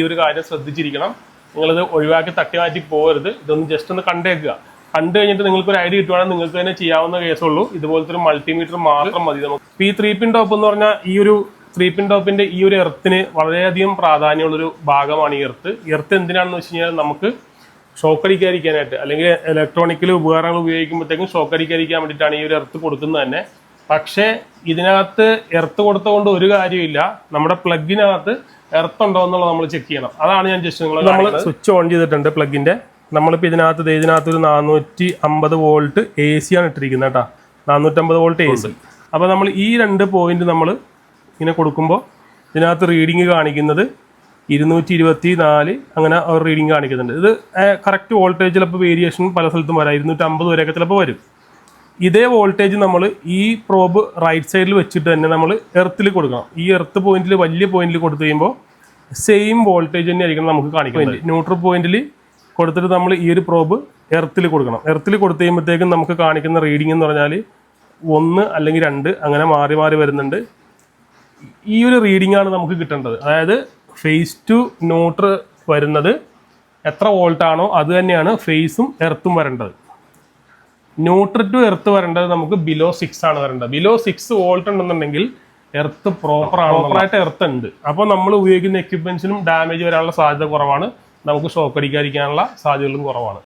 ഈ ഒരു കാര്യം ശ്രദ്ധിച്ചിരിക്കണം. നിങ്ങളിത് ഒഴിവാക്കി തട്ടി മാറ്റി പോകരുത്. ഇതൊന്ന് ജസ്റ്റ് ഒന്ന് കണ്ടേക്കുക. കണ്ടു കഴിഞ്ഞിട്ട് നിങ്ങൾക്ക് ഒരു ഐഡിയ കിട്ടുവാണെങ്കിൽ നിങ്ങൾക്ക് തന്നെ ചെയ്യാവുന്ന കേസുള്ളൂ. ഇതുപോലത്തെ ഒരു മൾട്ടിമീറ്റർ മാത്രം മതി നമുക്ക്. ഇപ്പം ഈ ത്രീ പിൻ ടോപ്പ് എന്ന് പറഞ്ഞാൽ ഈ ഒരു ത്രീ പിൻ ടോപ്പിന്റെ ഈ ഒരു എർത്തിന് വളരെയധികം പ്രാധാന്യമുള്ളൊരു ഭാഗമാണ് ഈ എർത്ത്. എർത്ത് എന്തിനാണെന്ന് വെച്ച് കഴിഞ്ഞാൽ നമുക്ക് ഷോക്ക് അടിക്കാതിരിക്കാനായിട്ട് അല്ലെങ്കിൽ ഇലക്ട്രോണിക്കൽ ഉപകരണങ്ങൾ ഉപയോഗിക്കുമ്പോഴത്തേക്കും ഷോക്ക് അടിക്കാതിരിക്കാൻ വേണ്ടിയിട്ടാണ് ഈ ഒരു എർത്ത് കൊടുക്കുന്നത് തന്നെ. പക്ഷേ ഇതിനകത്ത് എർത്ത് കൊടുത്തുകൊണ്ട് ഒരു കാര്യമില്ല നമ്മുടെ പ്ലഗിനകത്ത് എർത്ത് ഉണ്ടോ എന്നുള്ളത് നമ്മൾ ചെക്ക് ചെയ്യണം. അതാണ് ഞാൻ ജസ്റ്റ് നിങ്ങൾ നമ്മൾ സ്വിച്ച് ഓൺ ചെയ്തിട്ടുണ്ട് പ്ലഗിന്റെ. നമ്മളിപ്പോൾ ഇതിനകത്ത് ഇതിനകത്ത് ഒരു നാനൂറ്റി അമ്പത് വോൾട്ട് എ സി ആണ് ഇട്ടിരിക്കുന്നത് കേട്ടോ. നാനൂറ്റമ്പത് വോൾട്ട് എ സി അപ്പോൾ നമ്മൾ ഈ രണ്ട് പോയിന്റ് നമ്മൾ ഇങ്ങനെ കൊടുക്കുമ്പോൾ ഇതിനകത്ത് റീഡിങ് കാണിക്കുന്നത് ഇരുന്നൂറ്റി ഇരുപത്തി നാല് അങ്ങനെ അവർ റീഡിങ് കാണിക്കുന്നുണ്ട്. ഇത് കറക്റ്റ് വോൾട്ടേജ് ചിലപ്പോൾ വേരിയേഷൻ പല സ്ഥലത്തും വരാം. ഇരുന്നൂറ്റമ്പത് വരെയൊക്കെ ചിലപ്പോൾ വരും. ഇതേ വോൾട്ടേജ് നമ്മൾ ഈ പ്രോബ് റൈറ്റ് സൈഡിൽ വെച്ചിട്ട് തന്നെ നമ്മൾ എർത്തിൽ കൊടുക്കണം. ഈ എർത്ത് പോയിന്റിൽ വലിയ പോയിന്റിൽ കൊടുത്തു കഴിയുമ്പോൾ സെയിം വോൾട്ടേജ് തന്നെ ആയിരിക്കണം നമുക്ക് കാണിക്കുന്നത്. ന്യൂട്രൽ പോയിന്റിൽ കൊടുത്തിട്ട് നമ്മൾ ഈ ഒരു പ്രോബ് എർത്തിൽ കൊടുക്കണം. എർത്തിൽ കൊടുത്തു കഴിയുമ്പോഴത്തേക്കും നമുക്ക് കാണിക്കുന്ന റീഡിംഗ് എന്ന് പറഞ്ഞാൽ ഒന്ന് അല്ലെങ്കിൽ രണ്ട് അങ്ങനെ മാറി മാറി വരുന്നുണ്ട്. ഈ ഒരു റീഡിംഗ് ആണ് നമുക്ക് കിട്ടേണ്ടത്. അതായത് ഫേസ് ടു ന്യൂട്രൽ വരുന്നത് എത്ര വോൾട്ടാണോ അത് തന്നെയാണ് ഫേസും എർത്തും വരേണ്ടത്. ന്യൂട്രൽ ടു എർത്ത് വരേണ്ടത് നമുക്ക് ബിലോ സിക്സ് ആണ് വരേണ്ടത്. ബിലോ സിക്സ് വോൾട്ട് ഉണ്ടെന്നുണ്ടെങ്കിൽ എർത്ത് പ്രോപ്പർ ആണ് പ്രോപ്പറായിട്ട് എർത്ത് ഉണ്ട്. അപ്പോൾ നമ്മൾ ഉപയോഗിക്കുന്ന എക്യുപ്മെന്റ്സിനും ഡാമേജ് വരാനുള്ള സാധ്യത കുറവാണ്. നമുക്ക് ഷോക്ക് അടിക്കാതിരിക്കാനുള്ള സാധ്യതകളും കുറവാണ്.